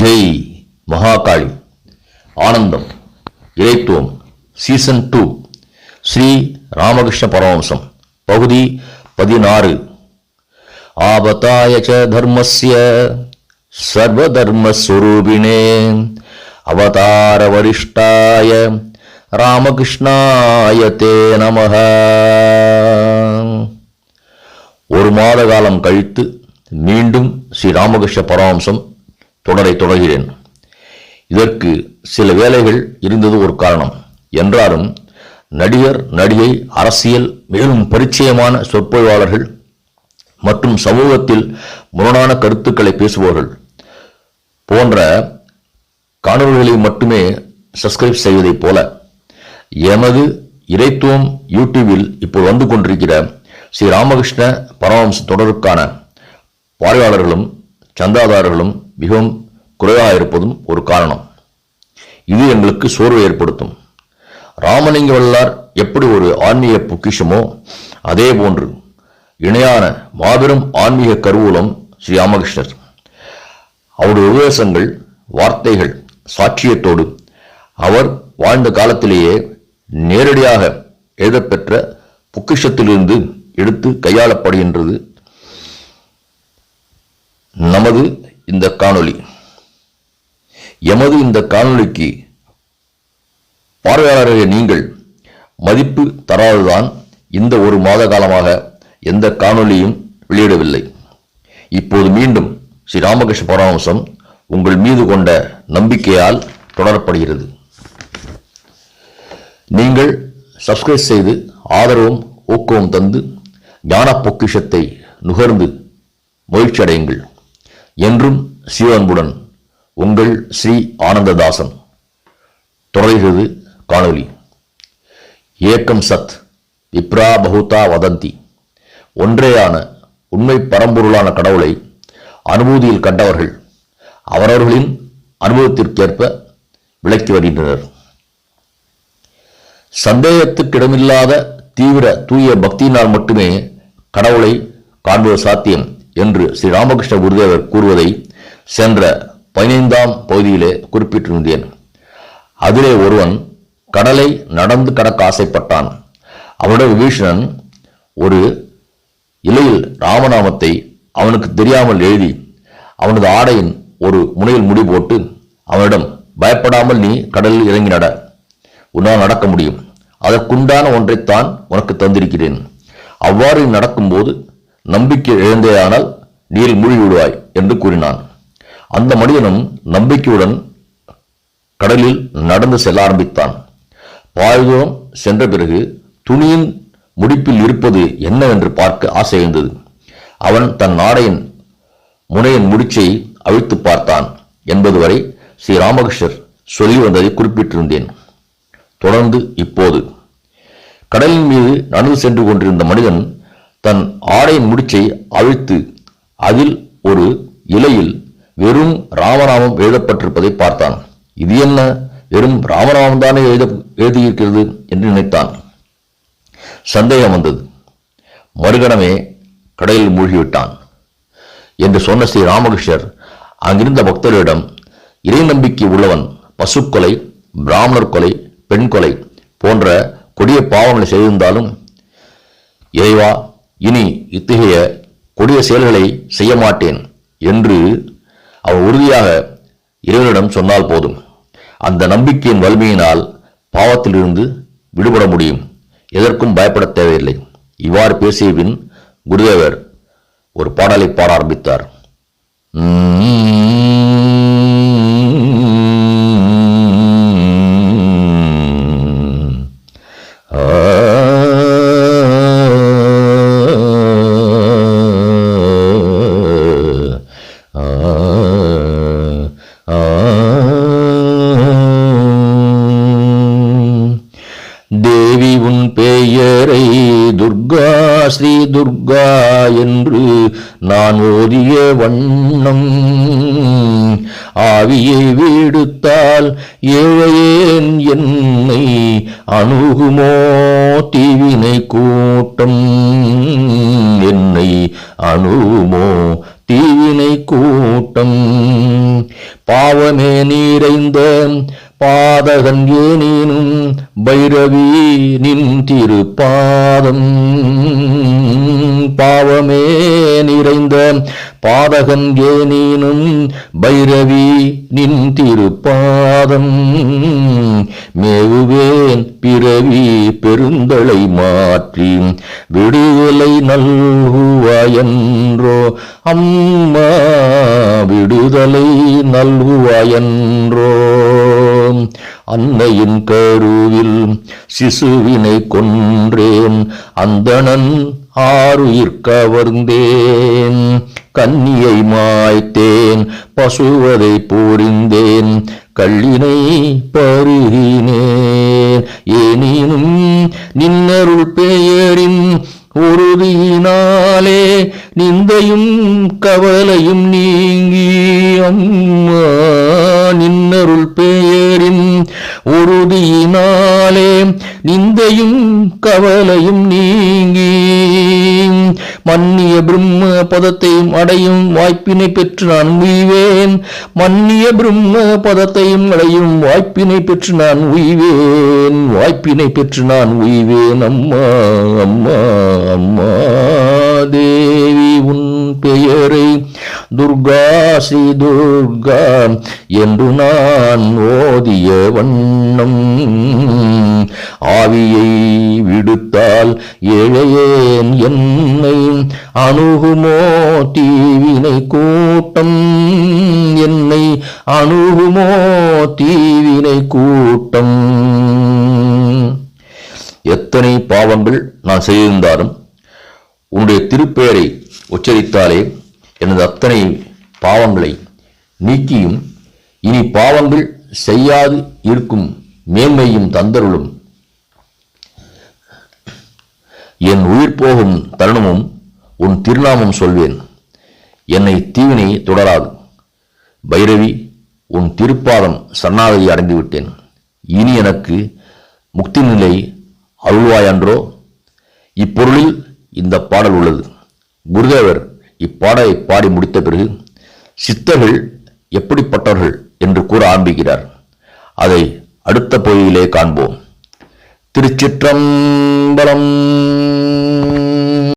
ஜெய் மகாகாளி. ஆனந்தம் இறைத்துவம் season two Sri Ramakrishna பரமஹம்சம் பகுதி பதினாறு. ஆபத்தாய ச தர்மஸ்ய சர்வதர்மஸ்வரூபிணே அவதார வரிஷ்டாய ராமகிருஷ்ணாய தே நம ஒரு மாத காலம் கழித்து மீண்டும் ஸ்ரீ ராமகிருஷ்ண பரமஹம்சம் தொடரை தொடர்கிறேன். இதற்கு சில வேலைகள் இருந்தது ஒரு காரணம். என்றாலும் நடிகர் நடிகை அரசியல் மேலும் பரிச்சயமான சொற்பொழிவாளர்கள் மற்றும் சமூகத்தில் முரணான கருத்துக்களை பேசுபவர்கள் போன்ற காணொலிகளை மட்டுமே சப்ஸ்கிரைப் செய்வதைப் போல எமது இறைத்துவம் யூடியூபில் இப்போ வந்து கொண்டிருக்கிற ஸ்ரீ ராமகிருஷ்ண பரமஹம்ச தொடருக்கான பார்வையாளர்களும் சந்தாதாரர்களும் மிகவும் குறைவாக இருப்பதும் ஒரு காரணம். இது எங்களுக்கு சோர்வை ஏற்படுத்தும். ராமலிங்க வல்லார் எப்படி ஒரு ஆன்மீக பொக்கிஷமோ அதே போன்று இணையான மாபெரும் ஆன்மீக கருவூலம் ஸ்ரீ ராமகிருஷ்ணர். அவருடைய உபதேசங்கள் வார்த்தைகள் சாட்சியத்தோடு அவர் வாழ்ந்த காலத்திலேயே நேரடியாக எழுதப்பெற்ற பொக்கிஷத்திலிருந்து எடுத்து கையாளப்படுகின்றது. நமது இந்த காணொளி. எமது இந்த காணொளிக்கு பார்வையாளர்களே நீங்கள் மதிப்பு தராதுதான் இந்த ஒரு மாத காலமாக எந்த காணொளியும் வெளியிடவில்லை. இப்போது மீண்டும் ஸ்ரீ ராமகிருஷ்ண பரமஹம்சம் உங்கள் மீது கொண்ட நம்பிக்கையால் தொடரப்படுகிறது. நீங்கள் சப்ஸ்கிரைப் செய்து ஆதரவும் ஊக்கமும் தந்து ஞான பொக்கிஷத்தை நுகர்ந்து மகிழ்ச்சி என்றும் சிவஅன்புடன் உங்கள் ஸ்ரீ ஆனந்ததாசன். தொடர்கிறது காணொலி ஏக்கம் சத் விப்ரா பகுதா வதந்தி. ஒன்றேயான உண்மை பரம்பொருளான கடவுளை அனுபூதியில் கண்டவர்கள் அவரவர்களின் அனுபவத்திற்கேற்ப விளக்கி வருகின்றனர். சந்தேகத்துக்கிடமில்லாத தீவிர தூய பக்தியினால் மட்டுமே கடவுளை காண்பது சாத்தியம். என்று ஸ்ரீ ராமகிருஷ்ண குருதேவர் கூறுவதை சென்ற பதினைந்தாம் பகுதியிலே குறிப்பிட்டிருந்தேன். அதிலே ஒருவன் கடலை நடந்து கடக்க ஆசைப்பட்டான். அவனுடைய விபீஷணன் ஒரு இலையில் ராமநாமத்தை அவனுக்கு தெரியாமல் எழுதி அவனது ஆடையின் ஒரு முனையில் முடி போட்டு அவனிடம் பயப்படாமல் நீ கடலில் இறங்கி நட. உன்னால் நடக்க முடியும். அதற்குண்டான ஒன்றைத்தான் உனக்கு தந்திருக்கிறேன். அவ்வாறு நடக்கும்போது நம்பிக்கை இழந்தேயானால் நீரில் மூழ்கி விடுவாய் என்று கூறினான். அந்த மனிதனும் நம்பிக்கையுடன் கடலில் நடந்து செல்ல ஆரம்பித்தான். பாய்தூரம் சென்ற பிறகு துணியின் முடிப்பில் இருப்பது என்னவென்று பார்க்க ஆசை இருந்தது. அவன் தன் நாடையின் முனையின் முடிச்சை அவிழ்த்து பார்த்தான் என்பது வரை ஸ்ரீ ராமகிருஷ்ணர் சொல்லி வந்ததை குறிப்பிட்டிருந்தேன். தொடர்ந்து இப்போது கடலின் மீது நடந்து சென்று கொண்டிருந்த மனிதன் தன் ஆடையின் முடிச்சை அழுத்து அதில் ஒரு இலையில் வெறும் ராமநாமம் எழுதப்பட்டிருப்பதை பார்த்தான். இது என்ன? வெறும் ராமநாமம் தானே எழுத எழுதியிருக்கிறது என்று நினைத்தான். சந்தேகம் வந்தது. மறுகணமே கடலில் மூழ்கிவிட்டான். என்று சொன்ன ஸ்ரீ ராமகிருஷ்ணர் அங்கிருந்த பக்தர்களிடம் இறை நம்பிக்கை உள்ளவன் பசுக்கொலை பிராமணர் கொலை பெண் கொலை போன்ற கொடிய பாவங்களை செய்திருந்தாலும் இறைவா இனி இத்தகைய கொடிய செயல்களை செய்ய மாட்டேன் என்று அவர் உறுதியாக இறைவனிடம் சொன்னால் போதும். அந்த நம்பிக்கையின் வலிமையினால் பாவத்திலிருந்து விடுபட முடியும். எதற்கும் பயப்பட தேவையில்லை. இவ்வாறு பேசிய பின் குருதேவர் ஒரு பாடலை பாட ஆரம்பித்தார். நான் ஓதிய வண்ணம் ஆவியை வீடுத்தால் ஏழையேன் என்னை அணுகுமோ தீவினை கூட்டம்? என்னை அணுகுமோ தீவினை கூட்டம்? பாவமே நீரைந்த பாதகன் ஏனேனும் பைரவி நின் திருப்பாதம் பாவமே நிறைந்த பாதகன் ஏனேனும் பைரவி நின் திருப்பாதம் மேவுவேன் பிறவி பெருந்தளை மாற்றி விடுதலை நல்குவாயன்றோ அம்மா விடுதலை நல்குவாயன்றோ. அன்னையின் கருவில் சிசுவினை கொன்றேன். அந்தணன் ஆறுயிர் கவர்ந்தேன். கன்னியை மாய்த்தேன் பசுவதை பூரிந்தேன் கள்ளினை பருகினேன். ஏனேனும் நின்னருள் பெயரின் உறுதியினாலே நிந்தையும் கவலையும் நீங்கி அம்மா. உறுதியினாலே நிந்தையும் கவலையும் நீங்கி மன்னிய பிரம்ம பதத்தையும் அடையும் வாய்ப்பினை பெற்று நான் உய்வேன். மன்னிய பிரம்ம பதத்தையும் அடையும் வாய்ப்பினை பெற்று நான் உய்வேன். வாய்ப்பினை பெற்று நான் உய்வேன். அம்மா அம்மா அம்மா தேவி உன் பெயரை துர்கா ஸ்ரீ துர்கா என்று நான் ஓதிய வண்ணம். ஆவியை விடுத்தால் ஏழையேன் என்னை அணுகுமோ தீவினை கூட்டம்? என்னை அணுகுமோ தீவினை கூட்டம்? எத்தனை பாவங்கள் நான் செய்திருந்தாலும் உன்னுடைய திருப்பெயரை உச்சரித்தாலே எனது அத்தனை பாவங்களை நீக்கியும் இனி பாவங்கள் செய்யாது இருக்கும் மேன்மையும் தந்தருளும். என் உயிர் போகும் தருணமும் உன் திருநாமம் சொல்வேன். என்னை தீவினை தொடராது. பைரவி உன் திருப்பாதம் சரணாகதி அடைந்துவிட்டேன் இனி எனக்கு முக்தி நிலை அருள்வாயன்றோ? இப்பொருளில் இந்த பாடல் உள்ளது. குருதேவர் இப்பாடலை பாடி முடித்த பிறகு சித்தர்கள் எப்படிப்பட்டவர்கள் என்று கூற ஆரம்பிக்கிறார். அதை அடுத்த பகுதியிலே காண்போம். திருச்சிற்றம்பலம்